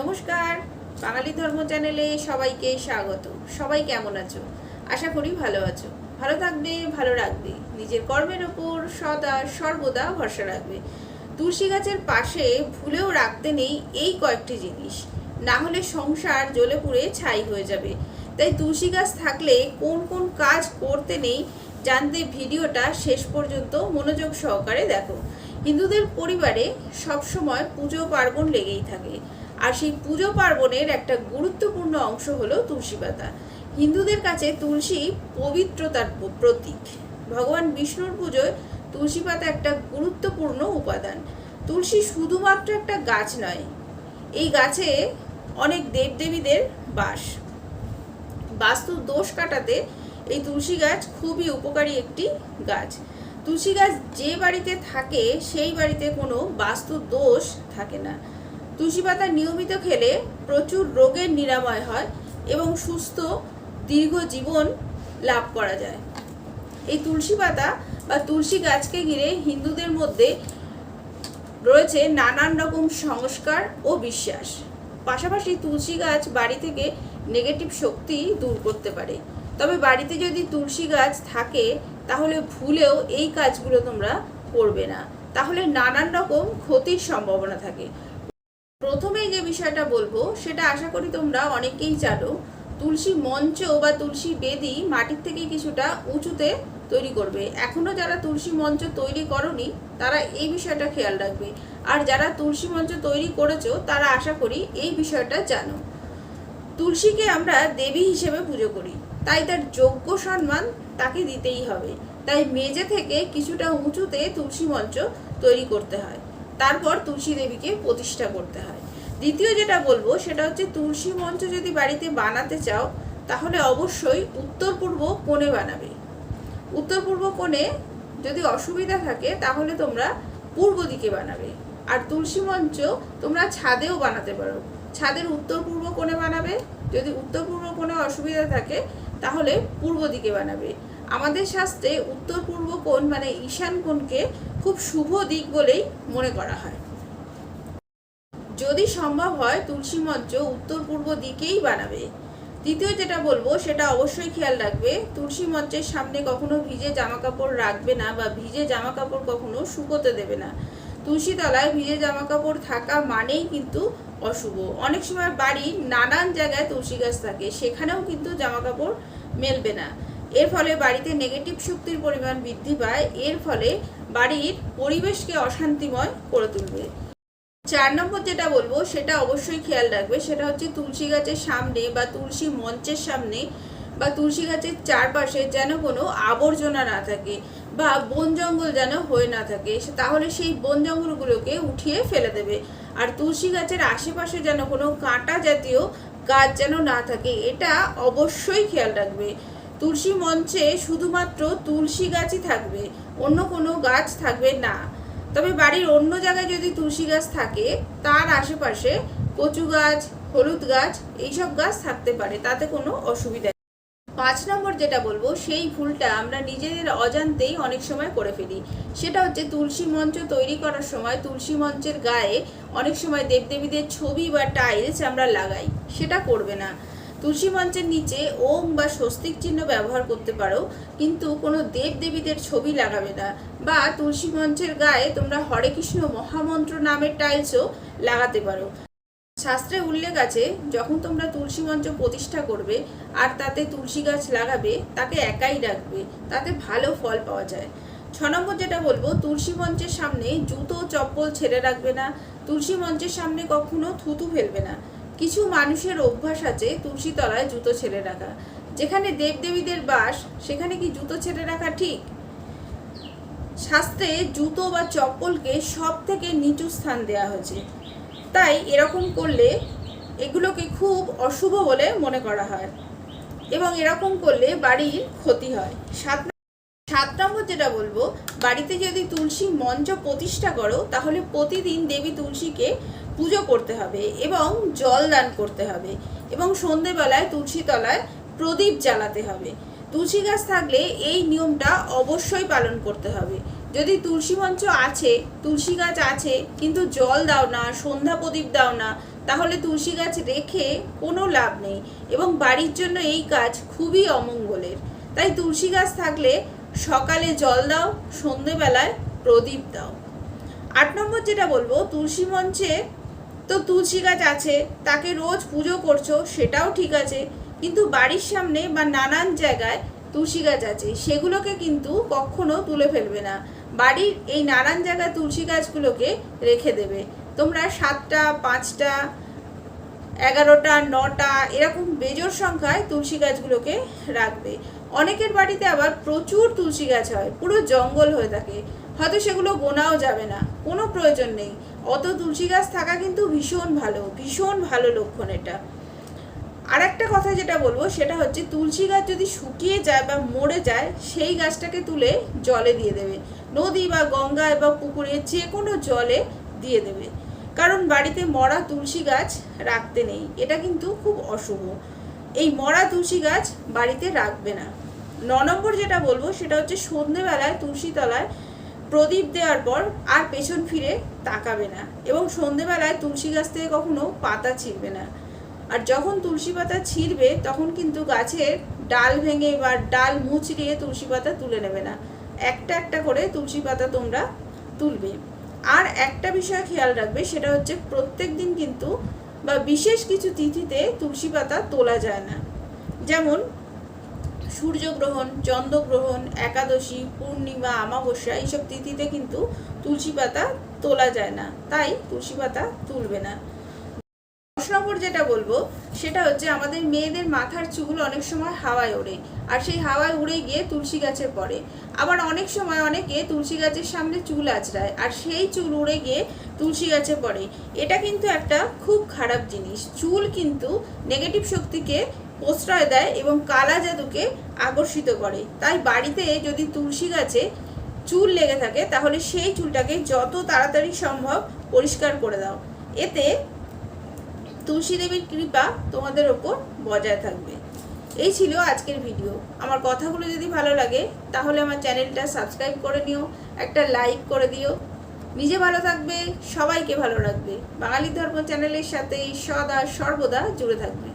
নমস্কার, বাঙালি ধর্ম চ্যানেলে সবাইকে স্বাগত। সবাই কেমন আছো? আশা করি ভালো আছো। ভালো থাকবে, ভালো রাখবে। নিজের কর্মের ওপর সদা, সর্বদা ভরসা রাখবে। তুলসী গাছের পাশে ভুলেও রাখতে নেই এই কয়েকটি জিনিস। না হলে সংসার জ্বলে পুড়ে ছাই হয়ে যাবে। তাই তুলসী গাছ থাকলে কোন কোন কাজ করতে নেই জানতে ভিডিওটা শেষ পর্যন্ত মনোযোগ সহকারে দেখো। হিন্দুদের পরিবারে সবসময় পুজো পার্বণ লেগেই থাকে। আর সেই পুজো পার্বণের একটা গুরুত্বপূর্ণ অংশ হলো তুলসী পাতা। হিন্দুদের কাছে তুলসী পবিত্রতার প্রতীক। ভগবান বিষ্ণুর পুজোয় তুলসী পাতা একটা গুরুত্বপূর্ণ উপাদান। তুলসী শুধুমাত্র একটা গাছ নয়, এই গাছে অনেক দেবদেবীদের বাস। বাস্তু দোষ কাটাতে এই তুলসী গাছ খুবই উপকারী একটি গাছ। তুলসী গাছ যে বাড়িতে থাকে, সেই বাড়িতে কোনো বাস্তু দোষ থাকে না। তুলসী পাতা নিয়মিত খেলে প্রচুর রোগের নিরাময় হয় এবং সুস্থ দীর্ঘ জীবন লাভ করা যায়। এই তুলসী পাতা বা তুলসী গাছকে ঘিরে হিন্দুদের মধ্যে রয়েছে নানান রকম সংস্কার ও বিশ্বাস। পাশাপাশি তুলসী গাছ বাড়ি থেকে নেগেটিভ শক্তি দূর করতে পারে। তবে বাড়িতে যদি তুলসী গাছ থাকে, তাহলে ভুলেও এই কাজগুলো তোমরা করবে না। তাহলে নানান রকম ক্ষতির সম্ভাবনা থাকে। প্রথমেই যে বিষয়টা বলব, সেটা আশা করি তোমরা অনেকেই জানো। তুলসী মঞ্চ বা তুলসী বেদি মাটির থেকে কিছুটা উঁচুতে তৈরি করবে। এখনও যারা তুলসী মঞ্চ তৈরি করনি, তারা এই বিষয়টা খেয়াল রাখবে। আর যারা তুলসী মঞ্চ তৈরি করেছ, তারা আশা করি এই বিষয়টা জানো। তুলসীকে আমরা দেবী হিসেবে পুজো করি। তাই তার যোগ্য সম্মান তাকে দিতেই হবে। তাই মেজে থেকে কিছুটা উঁচুতে তুলসী মঞ্চ তৈরি করতে হয়। তারপর তুলসী দেবীকে প্রতিষ্ঠা করতে হয়। দ্বিতীয় যেটা বলব, সেটা হচ্ছে তুলসী মঞ্চ যদি বাড়িতে বানাতে চাও, তাহলে অবশ্যই উত্তর পূর্ব কোণে বানাবে। উত্তর পূর্ব কোণে যদি অসুবিধা থাকে, তাহলে তোমরা পূর্ব দিকে বানাবে। আর তুলসী মঞ্চ তোমরা ছাদেও বানাতে পারো। ছাদের উত্তর পূর্ব কোণে বানাবে। যদি উত্তর পূর্ব কোণে অসুবিধা থাকে, তাহলে পূর্ব দিকে বানাবে। আমাদের শাস্ত্রে উত্তর পূর্ব কোণ মানে ঈশান কোণকে খুব শুভ দিক বলেই মনে করা হয়। যদি সম্ভব হয়, তুলসী মঞ্চ উত্তর পূর্ব দিকেই বানাবে। দ্বিতীয় যেটা বলব, সেটা অবশ্যই খেয়াল রাখবে, তুলসী মঞ্চের সামনে কখনো ভিজে জামা কাপড় রাখবে না বা ভিজে জামা কাপড় কখনো শুকোতে দেবে না। তুলসী তলায় ভিজে জামা কাপড় থাকা মানেই কিন্তু অশুভ। অনেক সময় বাড়ির নানান জায়গায় তুলসী গাছ থাকে, সেখানেও কিন্তু জামা কাপড় মেলবে না। এর ফলে বাড়িতে নেগেটিভ শক্তির পরিমাণ বৃদ্ধি পায়। এর ফলে বাড়ির পরিবেশকে অশান্তিময় করে তুলবে। চার নম্বর যেটা বলব, সেটা অবশ্যই খেয়াল রাখবে। সেটা হচ্ছে তুলসী গাছের সামনে বা তুলসী মঞ্চের সামনে বা তুলসী গাছের চারপাশে যেন কোনো আবর্জনা না থাকে বা বন জঙ্গল যেন হয়ে না থাকে তাহলে সেই বন জঙ্গলগুলোকে উঠিয়ে ফেলে দেবে। আর তুলসী গাছের আশেপাশে যেন কোনো কাঁটা জাতীয় গাছ যেন না থাকে, এটা অবশ্যই খেয়াল রাখবে। তুলসী মঞ্চে শুধুমাত্র তুলসী গাছই থাকবে, অন্য কোনো গাছ থাকবে না। তবে বাড়ির অন্য জায়গায় যদি তুলসী গাছ থাকে, তার আশেপাশে কচু গাছ, হলুদ গাছ, এইসব গাছ থাকতে পারে, তাতে কোনো অসুবিধা। পাঁচ নম্বর যেটা বলব, সেই ভুলটা আমরা নিজেদের অজান্তেই অনেক সময় করে ফেলি। সেটা হচ্ছে তুলসী মঞ্চ তৈরি করার সময় তুলসী মঞ্চের গায়ে অনেক সময় দেবদেবীদের ছবি বা টাইলস আমরা লাগাই, সেটা করবে না। তুলসী মঞ্চের নিচে ওম বা স্বস্তিক চিহ্ন ব্যবহার করতে পারো, কিন্তু কোনো দেব দেবীদের ছবি লাগাবে না। বা তুলসী মঞ্চের গায়ে তোমরা হরে কৃষ্ণ মহামন্ত্র নামের টাইলসও লাগাতে পারো। শাস্ত্রে উল্লেখ আছে, যখন তোমরা তুলসী মঞ্চ প্রতিষ্ঠা করবে আর তাতে তুলসী গাছ লাগাবে, তাকে একাই রাখবে, তাতে ভালো ফল পাওয়া যায়। ছ নম্বর যেটা বলব, তুলসী মঞ্চের সামনে জুতো চপ্পল ছেড়ে রাখবে না। তুলসী মঞ্চের সামনে কখনো থুতু ফেলবে না। কিছু মানুষের অভ্যাস আছে তুলসী তলায় জুতো ছেড়ে রাখা। যেখানে দেবদেবীদের বাস, সেখানে কি জুতো ছেড়ে রাখা ঠিক? শাস্ত্রে জুতো বা চপ্পলকে সব থেকে নিচু স্থান দেওয়া হয়েছে। তাই এরকম করলে এগুলোকে খুব অশুভ বলে মনে করা হয় এবং এরকম করলে বাড়ির ক্ষতি হয়। সাত সাত নম্বর যেটা বলব, বাড়িতে যদি তুলসী মঞ্চ প্রতিষ্ঠা করো, তাহলে প্রতিদিন দেবী তুলসীকে পুজো করতে হবে এবং জল দান করতে হবে এবং সন্ধেবেলায় তুলসী তলায় প্রদীপ জ্বালাতে হবে। তুলসী গাছ থাকলে এই নিয়মটা অবশ্যই পালন করতে হবে। যদি তুলসী মঞ্চ আছে, তুলসী গাছ আছে, কিন্তু জল দাও না, সন্ধ্যা প্রদীপ দাও না, তাহলে তুলসী গাছ রেখে কোনো লাভ নেই এবং বাড়ির জন্য এই কাজ খুবই অমঙ্গলের। তাই তুলসী গাছ থাকলে সকালে জল দাও, সন্ধেবেলায় প্রদীপ দাও। আট নম্বর যেটা বলব, তুলসী মঞ্চে তো তুলসী গাছ আছে, তাকে রোজ পুজো করছ, সেটাও ঠিক আছে, কিন্তু বাড়ির সামনে বা নানান জায়গায় তুলসী গাছ আছে, সেগুলোকে কিন্তু কখনো তুলে ফেলবে না। বাড়ির এই নানান জায়গায় তুলসী গাছগুলোকে রেখে দেবে। তোমরা সাতটা, পাঁচটা, এগারোটা, নটা, এরকম বেজোর সংখ্যায় তুলসী গাছগুলোকে রাখবে। অনেকের বাড়িতে আবার প্রচুর তুলসী গাছ হয়, পুরো জঙ্গল হয়ে থাকে। হয়তো সেগুলো গোনাও যাবে না, কোনো প্রয়োজন নেই। অত তুলসী গাছ থাকা কিন্তু ভীষণ ভালো ভীষণ ভালো লক্ষণ এটা। আর একটা কথা যেটা বলব, সেটা হচ্ছে তুলসী গাছ যদি শুকিয়ে যায় বা মরে যায়, সেই গাছটাকে তুলে জলে দিয়ে দেবে। নদী বা গঙ্গায় বা পুকুরে যে কোনো জলে দিয়ে দেবে। কারণ বাড়িতে মরা তুলসী গাছ রাখতে নেই, এটা কিন্তু খুব অশুভ। এই মরা তুলসী গাছ বাড়িতে রাখবে না। ন নম্বর যেটা বলব সেটা হচ্ছে সন্ধেবেলায় তুলসী তলায় প্রদীপ দেওয়ার পর আর পেছন ফিরে তাকাবে না এবং সন্ধেবেলায় তুলসী গাছ থেকে কখনো পাতা ছিঁড়বে না। আর যখন তুলসী পাতা ছিঁড়বে, তখন কিন্তু গাছের ডাল ভেঙে বা ডাল মুচড়িয়ে তুলসী পাতা তুলে নেবে না। একটা একটা করে তুলসী পাতা তোমরা তুলবে। আর একটা বিষয় খেয়াল রাখবে, সেটা হচ্ছে প্রত্যেক দিন কিন্তু বা বিশেষ কিছু তিথিতে তুলসী পাতা তোলা যায় না। যেমন সূর্যগ্রহণ, চন্দ্রগ্রহণ, একাদশী, পূর্ণিমা, অমাবস্যা এইসব তিথিতে কিন্তু তুলসী পাতা তোলা যায় না। তাই তুলসী পাতা তুলবে না। দশ নম্বর যেটা বলব, সেটা হচ্ছে আমাদের মেয়েদের মাথার চুল অনেক সময় হাওয়ায় ওড়ে আর সেই হাওয়ায় উড়ে গিয়ে তুলসী গাছে পড়ে। আবার অনেক সময় অনেকে তুলসী গাছের সামনে চুল আঁচড়ায় আর সেই চুল উড়ে গিয়ে তুলসী গাছে পড়ে। এটা কিন্তু একটা খুব খারাপ জিনিস। চুল কিন্তু নেগেটিভ শক্তিকে প্রশ্রয় দেয় এবং কালা জাদুকে আকর্ষিত করে। তাই বাড়িতে যদি তুলসী গাছে চুল লেগে থাকে, তাহলে সেই চুলটাকে যত তাড়াতাড়ি সম্ভব পরিষ্কার করে দাও। এতে তুলসী দেবীর কৃপা তোমাদের ওপর বজায় থাকবে। এই ছিল আজকের ভিডিও। আমার কথাগুলো যদি ভালো লাগে, তাহলে আমার চ্যানেলটা সাবস্ক্রাইব করে নিও, একটা লাইক করে দিও। নিজে ভালো থাকবে, সবাইকে ভালো রাখবে। বাঙালি ধর্ম চ্যানেলের সাথে সদা সর্বদা জুড়ে থাকবে।